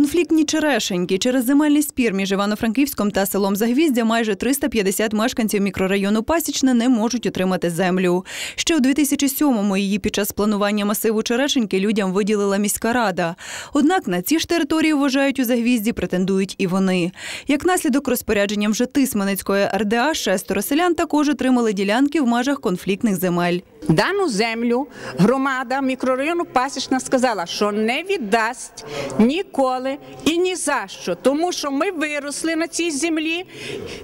Конфліктні черешеньки через земельний спір між Івано-Франківськом та селом Загвіздя майже 350 мешканців мікрорайону Пасічне не можуть отримати землю. Ще у 2007-му її під час планування масиву черешеньки людям виділила міська рада. Однак на ці ж території вважають у Загвізді претендують і вони. Як наслідок розпорядженням вже Тисменецької РДА шестеро селян також отримали ділянки в межах конфліктних земель. Дану землю громада мікрорайону Пасічна сказала, що не віддасть ніколи і ні за що, тому що ми виросли на цій землі,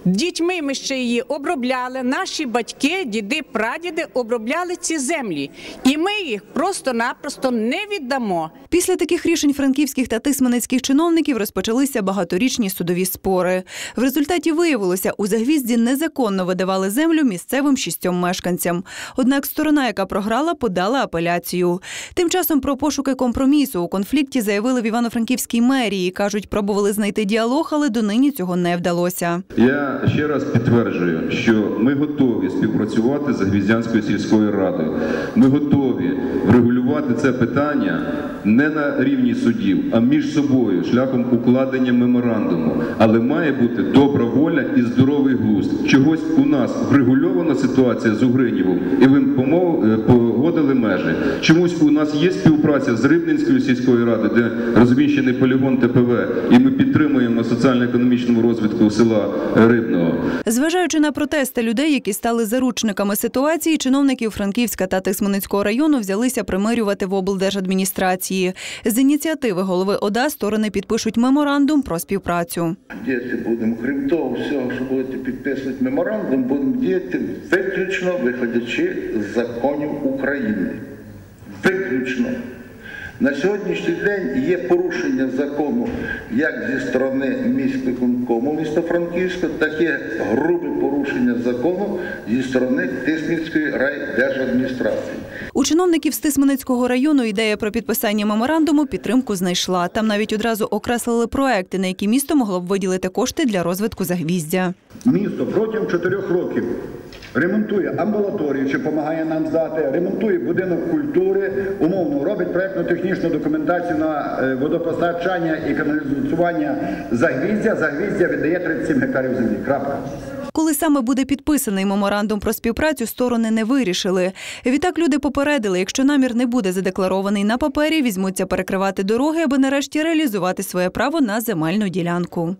дітьми ми ще її обробляли. Наші батьки, діди, прадіди обробляли ці землі, і ми їх просто-напросто не віддамо. Після таких рішень франківських та тисменецьких чиновників розпочалися багаторічні судові спори. В результаті виявилося, у Загвізді незаконно видавали землю місцевим шістьом мешканцям. Однак сторона, яка програла, подала апеляцію. Тим часом про пошуки компромісу у конфлікті заявили в Івано-Франківській мерії. кажуть, пробували знайти діалог, але донині цього не вдалося. Я ще раз підтверджую, що ми готові співпрацювати з Гвіздянською сільською радою. Ми готові врегулювати це питання не на рівні судів, а між собою шляхом укладення меморандуму. Але має бути добра воля і здоровий глузд. Чогось у нас врегульована ситуація з Угринєвом, і ви е, погодили межі. Чомусь у нас є співпраця з Рибненською сільською радою, де розміщений полігон ТПВ, і ми підтримуємо соціально-економічному розвитку села Рибного. Зважаючи на протести людей, які стали заручниками ситуації, чиновників Франківська та Тисменецького району взялися примирювати в облдержадміністрації. З ініціативи голови ОДА сторони підпишуть меморандум про співпрацю. Діяти будемо. Крім того, всього, що будете підписувати меморандум, будемо діяти виключно виходячи з законів України. Виключно. На сьогоднішній день є порушення закону як зі сторони міськвиконкому міста Франківська, так і грубе порушення закону зі сторони Тисмінської райдержадміністрації. У чиновників з Тисменецького району ідея про підписання меморандуму підтримку знайшла. Там навіть одразу окреслили проекти, на які місто могло б виділити кошти для розвитку загвіздя. Місто протягом чотирьох років ремонтує амбулаторію, чи допомагає нам здати, ремонтує будинок культури, умовно робить проєктно-технічну документацію на е, водопостачання і каналізування загвіздя. Загвіздя віддає 37 гектарів землі. Крапка. Коли саме буде підписаний меморандум про співпрацю, сторони не вирішили. Відтак люди попередили, якщо намір не буде задекларований на папері, візьмуться перекривати дороги, аби нарешті реалізувати своє право на земельну ділянку.